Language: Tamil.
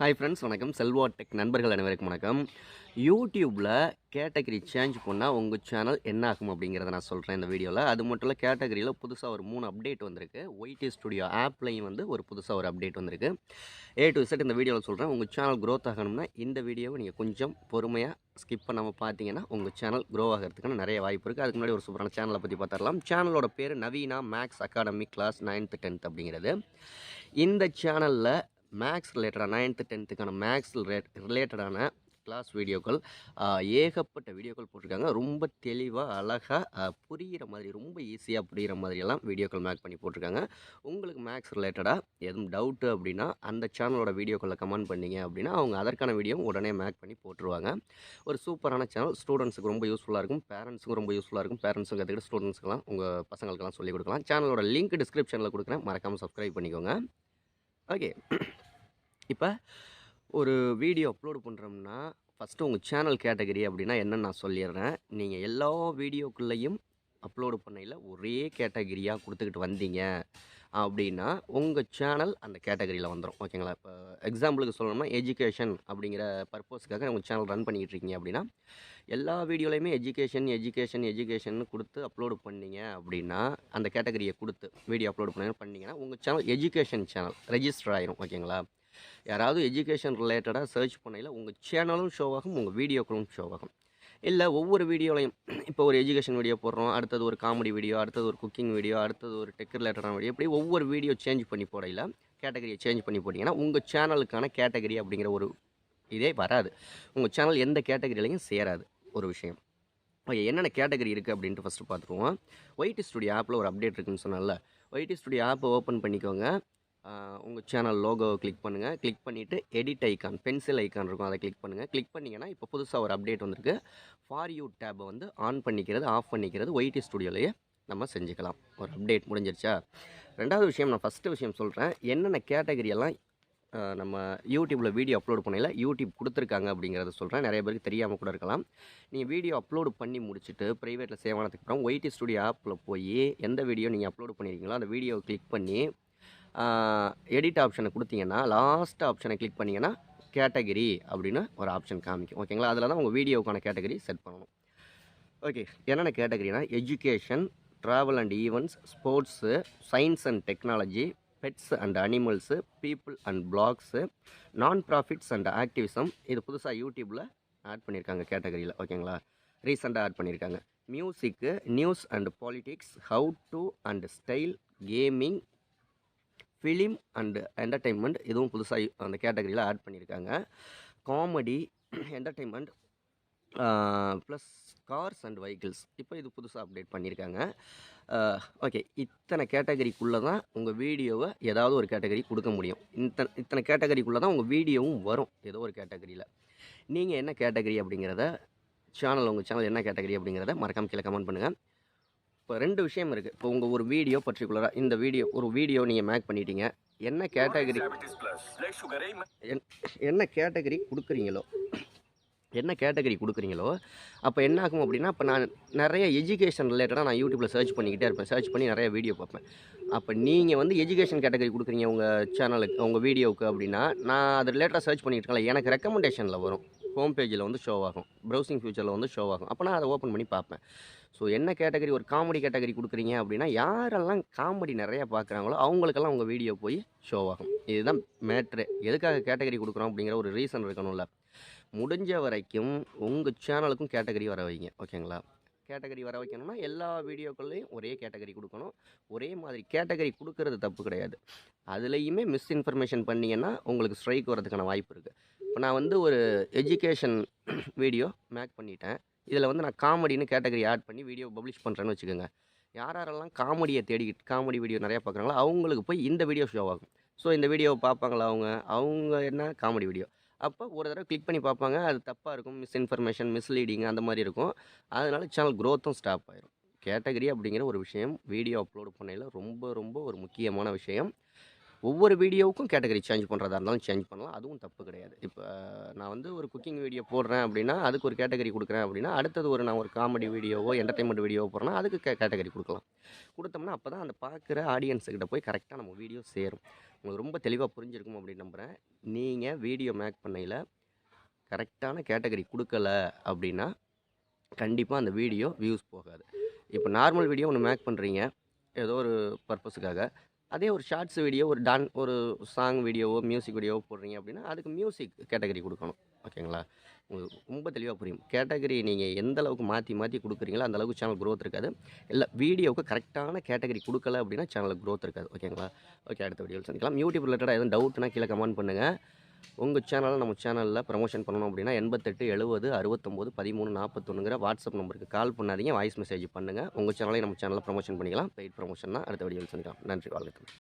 ஹாய் ஃப்ரெண்ட்ஸ் வணக்கம். செல்வா டெக் நண்பர்கள் அனைவருக்கும் வணக்கம். யூடியூப்பில் கேட்டகரி சேஞ்ச் பண்ணால் உங்கள் சேனல் என்ன ஆகும் அப்படிங்கிறத நான் சொல்கிறேன் இந்த வீடியோவில் அது மட்டும் இல்லை கேட்டகரியில் புதுசாக ஒரு மூணு அப்டேட் வந்திருக்கு. ஒய்டி ஸ்டுடியோ ஆப்லையும் வந்து ஒரு புதுசாக ஒரு அப்டேட் வந்திருக்கு. ஏ டு செட் இந்த வீடியோவில் சொல்கிறேன் உங்கள் சேனல் க்ரோத் ஆகணும்னா இந்த வீடியோவை நீங்கள் கொஞ்சம் பொறுமையாக ஸ்கிப் பண்ணாமல் பார்த்தீங்கன்னா உங்கள் சேனல் க்ரோ ஆகிறதுக்கான நிறைய வாய்ப்பு இருக்குது அதுக்கு முன்னாடி ஒரு சூப்பரான சேனலை பற்றி பார்த்துடலாம் சேனலோட பேர் Naveena maths academy class ninth tenth அப்படிங்கிறது. இந்த சேனலில் மேக்ஸ் ரிலேட்டடாக நைன்த்து டென்த்துக்கான மேக்ஸ் ரிலேட் ரிலேட்டடான கிளாஸ் வீடியோக்கள் ஏகப்பட்ட வீடியோக்கள் போட்டிருக்காங்க. ரொம்ப தெளிவாக அழகாக புரிகிற மாதிரி ரொம்ப ஈஸியாக புரிகிற மாதிரியெல்லாம் வீடியோக்கள் மேக் பண்ணி போட்டிருக்காங்க. உங்களுக்கு மேக்ஸ் ரிலேட்டடாக எதுவும் டவுட்டு அப்படின்னா அந்த சேனலோட வீடியோக்களில் கமெண்ட் பண்ணீங்க அப்படின்னா அவங்க அதற்கான வீடியோ உடனே மேக் பண்ணி போட்டுருவாங்க. ஒரு சூப்பரான சேனல் ஸ்டூடெண்ட்ஸுக்கு ரொம்ப யூஸ்ஃபுல்லாக இருக்கும். பேரண்ட்ஸுக்கும் ரொம்ப யூஸ்ஃபுல்லாக இருக்கும். பேரண்ட்ஸும் கற்றுக்கிட்டு ஸ்டூடெண்ட்ஸ்க்கெல்லாம் உங்கள் பசங்களுக்கெல்லாம் சொல்லிக் கொடுக்கலாம். சேனலோட லிங்க் டிஸ்கிரிப்ஷனில் கொடுக்குறேன். மறக்காமல் சப்ஸ்கிரைப் பண்ணிக்கோங்க. ஓகே இப்போ ஒரு வீடியோ அப்லோடு பண்ணுறோம்னா ஃபஸ்ட்டு உங்கள் சேனல் கேட்டகரி அப்படின்னா என்னன்னு நான் சொல்லிடுறேன். நீங்கள் எல்லா வீடியோக்குள்ளேயும் அப்லோடு பண்ணையில் ஒரே கேட்டகரியாக கொடுத்துக்கிட்டு வந்தீங்க. அப்படின்னா உங்கள் சேனல் அந்த கேட்டகரியில் வந்துடும் ஓகேங்களா இப்போ எக்ஸாம்பிளுக்கு சொல்லணும்னா எஜுகேஷன் அப்படிங்கிற பர்பஸ்க்காக உங்கள் சேனல் ரன் பண்ணிக்கிட்டு இருக்கீங்க அப்படின்னா எல்லா வீடியோலையுமே எஜுகேஷன் எஜுகேஷன் எஜுகேஷன் கொடுத்து அப்லோடு பண்ணீங்க அப்படின்னா அந்த கேட்டகரியை கொடுத்து வீடியோ அப்லோடு பண்ணி பண்ணிங்கன்னா உங்கள் சேனல் எஜுகேஷன் சேனல் ரெஜிஸ்டர் ஆயிரும். ஓகேங்களா யாராவது எஜுகேஷன் ரிலேட்டடாக சர்ச் பண்ணையில் உங்கள் சேனலும் ஷோ ஆகும் உங்கள் வீடியோக்களும் ஷோ ஆகும். இல்லை ஒவ்வொரு வீடியோலையும் இப்போ ஒரு எஜுகேஷன் வீடியோ போடுறோம் அடுத்தது ஒரு காமெடி வீடியோ அடுத்தது ஒரு குக்கிங் வீடியோ அடுத்தது ஒரு டெக் ரிலேட்டடான வீடியோ இப்படி ஒவ்வொரு வீடியோ சேஞ்ச் பண்ணி போடையில் கேட்டகரியை சேஞ்ச் பண்ணி போட்டிங்கன்னா உங்கள் சேனலுக்கான கேட்டகரி அப்படிங்கிற ஒரு இதே வராது. உங்கள் சேனல் எந்த கேட்டகரியிலையும் சேராது ஒரு விஷயம். ஓகே என்னென்ன கேட்டகரி இருக்குது அப்படின்ட்டு ஃபஸ்ட்டு பார்த்துருவோம். ஒயிட் ஸ்டுடியோ ஆப்பில் ஒரு அப்டேட் இருக்குன்னு சொன்னால ஒயிட் ஸ்டுடியோ ஆப்பை ஓப்பன் பண்ணிக்கோங்க. உங்கள் சேனல் லோகோவை கிளிக் பண்ணுங்கள் கிளிக் பண்ணிவிட்டு எடிட் ஐக்கான் பென்சில் ஐக்கான் இருக்கும் அதை கிளிக் பண்ணுங்கள் கிளிக் பண்ணிங்கன்னா இப்போ புதுசாக ஒரு அப்டேட் வந்திருக்கு. ஃபார் யூ டேப்பை வந்து ஆன் பண்ணிக்கிறது ஆஃப் பண்ணிக்கிறது ஒய்டி ஸ்டுடியோலேயே நம்ம செஞ்சுக்கலாம். ஒரு அப்டேட் முடிஞ்சிருச்சா? ரெண்டாவது விஷயம் நான் ஃபஸ்ட்டு விஷயம் சொல்கிறேன் என்னென்ன கேட்டகரியெல்லாம் நம்ம யூடியூப்பில் வீடியோ அப்லோட் பண்ணையில் யூடியூப் கொடுத்துருக்காங்க அப்படிங்கிறத சொல்கிறேன் நிறைய பேருக்கு தெரியாமல் கூட இருக்கலாம். நீங்கள் வீடியோ அப்லோடு பண்ணி முடிச்சுட்டு ப்ரைவேட்டில் சேவானதுக்கு அப்புறம் ஒய்டி ஸ்டுடியோ ஆப்பில் போய் எந்த வீடியோ நீங்கள் அப்லோடு பண்ணியிருக்கீங்களோ அந்த வீடியோவை கிளிக் பண்ணி எடிட் ஆப்ஷனை கொடுத்தீங்கன்னா லாஸ்ட் ஆப்ஷனை கிளிக் பண்ணிங்கன்னா கேட்டகரி அப்படின்னு ஒரு ஆப்ஷன் காமிக்கும். ஓகேங்களா அதில் தான் உங்கள் வீடியோக்கான கேட்டகரி செட் பண்ணணும். ஓகே என்னென்ன கேட்டகரினா education travel and events sports science and technology pets and animals people and blogs nonprofits and activism இது புதுசாக யூடியூப்பில் ஆட் பண்ணியிருக்காங்க கேட்டகரியில் ஓகேங்களா ரீசெண்டாக ஆட் பண்ணியிருக்காங்க music news and politics how to and style gaming film and entertainment இதுவும் புதுசாக அந்த கேட்டகரியில் ஆட் பண்ணியிருக்காங்க. Comedy entertainment plus cars and vehicles இப்போ இது புதுசாக அப்டேட் பண்ணியிருக்காங்க. ஓகே இத்தனை கேட்டகரிக்குள்ளே தான் உங்கள் வீடியோவை ஏதாவது ஒரு கேட்டகரி கொடுக்க முடியும். இத்தனை இத்தனை கேட்டகரிக்குள்ளே தான் உங்கள் வீடியோவும் வரும் ஏதோ ஒரு கேட்டகரியில் நீங்கள் என்ன கேட்டகரி அப்படிங்கிறத சேனல் உங்கள் சேனல் என்ன கேட்டகரி அப்படிங்கிறத மறக்காம கீழே கமெண்ட் பண்ணுங்கள் இப்போ ரெண்டு விஷயம் இருக்குது இப்போ உங்கள் ஒரு வீடியோ பர்டிகுலராக இந்த வீடியோ ஒரு வீடியோ நீங்கள் மேக் பண்ணிட்டீங்க. என்ன கேட்டகரி என்ன கேட்டகரி கொடுக்குறீங்களோ என்ன கேட்டகரி கொடுக்குறீங்களோ அப்போ என்ன ஆகும் அப்படின்னா இப்போ நான் நிறைய எஜுகேஷன் ரிலேட்டடாக நான் யூடியூப்பில் சர்ச் பண்ணிக்கிட்டே இருப்பேன். சர்ச் பண்ணி நிறைய வீடியோ பார்ப்பேன். அப்போ நீங்கள் வந்து எஜுகேஷன் கேட்டகரி கொடுக்குறீங்க உங்கள் சேனலுக்கு உங்கள் வீடியோவுக்கு அப்படின்னா நான் அது ரிலேட்டடாக சர்ச் பண்ணிட்டு இருக்கேன் எனக்கு ரெக்கமெண்டேஷனில் வரும். ஹோம் பேஜில் வந்து ஷோ ஆகும். ப்ரௌசிங் ஃபியூச்சரில் வந்து ஷோ ஆகும். அப்போ நான் அதை ஓப்பன் பண்ணி பார்ப்பேன். ஸோ என்ன கேட்டகரி ஒரு காமெடி கேட்டகரி கொடுக்குறீங்க அப்படின்னா யாரெல்லாம் காமெடி நிறையா பார்க்குறாங்களோ அவங்களுக்கெல்லாம் உங்கள் வீடியோ போய் ஷோ ஆகும். இதுதான் மேட்ரு எதுக்காக கேட்டகரி கொடுக்குறோம் அப்படிங்கிற ஒரு ரீசன் இருக்கணும்ல. முடிஞ்ச வரைக்கும் உங்கள் சேனலுக்கும் கேட்டகரி வர வைங்க. ஓகேங்களா கேட்டகரி வர வைக்கணும்னா எல்லா வீடியோக்கள்லையும் ஒரே கேட்டகரி கொடுக்கணும். ஒரே மாதிரி கேட்டகரி கொடுக்கறது தப்பு கிடையாது. அதுலேயுமே மிஸ் இன்ஃபர்மேஷன் பண்ணிங்கன்னா உங்களுக்கு ஸ்ட்ரைக் வரதுக்கான வாய்ப்பு இருக்குது இப்போ நான் வந்து ஒரு எஜுகேஷன் வீடியோ மேக் பண்ணிட்டேன். இதில் வந்து நான் காமெடின்னு கேட்டகரி ஆட் பண்ணி வீடியோ பப்ளிஷ் பண்ணுறேன்னு வச்சுக்கோங்க. யார் யாரெல்லாம் காமெடியை தேடிக்கிட்டு காமெடி வீடியோ நிறையா பார்க்குறாங்களோ அவங்களுக்கு போய் இந்த வீடியோ ஷோ ஆகும். ஸோ இந்த வீடியோவை பார்ப்பாங்களா அவங்க? அவங்க என்ன? காமெடி வீடியோ அப்போ ஒரு தடவை கிளிக் பண்ணி பார்ப்பாங்க. அது தப்பாக இருக்கும். மிஸ் இன்ஃபர்மேஷன் மிஸ்லீடிங் அந்த மாதிரி இருக்கும். அதனால சேனல் க்ரோத்தும் ஸ்டாப் ஆயிரும். கேட்டகரி அப்படிங்கிற ஒரு விஷயம் வீடியோ அப்லோட் பண்ணையில் ரொம்ப ரொம்ப ஒரு முக்கியமான விஷயம். ஒவ்வொரு வீடியோவுக்கும் கேட்டகரி சேஞ்ச் பண்ணுறதா இருந்தாலும் சேஞ்ச் பண்ணலாம். அதுவும் தப்பு கிடையாது. இப்போ நான் வந்து ஒரு குக்கிங் வீடியோ போடுறேன் அப்படின்னா அதுக்கு ஒரு கேட்டகரி கொடுக்குறேன் அப்படின்னா அடுத்தது ஒரு நான் ஒரு காமெடி வீடியோவோ என்டர்டைன்மெண்ட் வீடியோவோ போடுறேன்னா அதுக்கு கே கேட்டகரி கொடுக்கலாம். கொடுத்தோம்னா அப்போ தான் அந்த பார்க்குற ஆடியன்ஸுக்கிட்ட போய் கரெக்டாக நம்ம வீடியோ சேரும். உங்களுக்கு ரொம்ப தெளிவாக புரிஞ்சிருக்கும் அப்படின்னு நம்புகிறேன் நீங்கள் வீடியோ மேக் பண்ணையில் கரெக்டான கேட்டகரி கொடுக்கல அப்படின்னா கண்டிப்பாக அந்த வீடியோ வியூஸ் போகாது. இப்போ நார்மல் வீடியோ ஒன்று மேக் பண்ணுறீங்க ஏதோ ஒரு பர்பஸுக்காக அதே ஒரு ஷார்ட்ஸ் வீடியோ ஒரு டான் ஒரு சாங் வீடியோவோ மியூசிக் வீடியோவோ போடுறீங்க அப்படின்னா அதுக்கு மியூசிக் கேட்டகரி கொடுக்கணும். ஓகேங்களா? உங்களுக்கு ரொம்ப தெளிவாக புரியும். கேட்டகரி நீங்கள் எந்த அளவுக்கு மாற்றி மாற்றி கொடுக்குறீங்களோ அந்த அளவுக்கு சேனல் க்ரோத் இருக்காது. இல்லை வீடியோவுக்கு கரெக்டான கேட்டகரி கொடுக்கல அப்படின்னா சேனலுக்கு க்ரோத் இருக்காது. ஓகேங்களா? ஓகே அடுத்த வீடியோவில் சந்திக்கலாம். யூடியூப் ரிலேட்டடாக எதுவும் டவுட்னா கீழே கமெண்ட் பண்ணுங்கள் உங்கள் சேனலில் நம்ம சேனலில் ப்ரமோஷன் பண்ணணும் அப்படின்னா எண்பத்தெட்டு எழுபது அறுபத்தொம்போது பதிமூணு நாற்பத்தொன்னுங்கிற வாட்ஸ்அப் நம்பருக்கு கால் பண்ணாதீங்க. வாய்ஸ் மெசேஜ் பண்ணுங்கள் உங்கள் சேனலையும் நம்ம சேனலில் ப்ரமோஷன் பண்ணிக்கலாம். பெய்ட் ப்ரமோஷன் தான் அடுத்த வீடியோவில் சந்திக்கலாம். நன்றி. வாழ்க்கை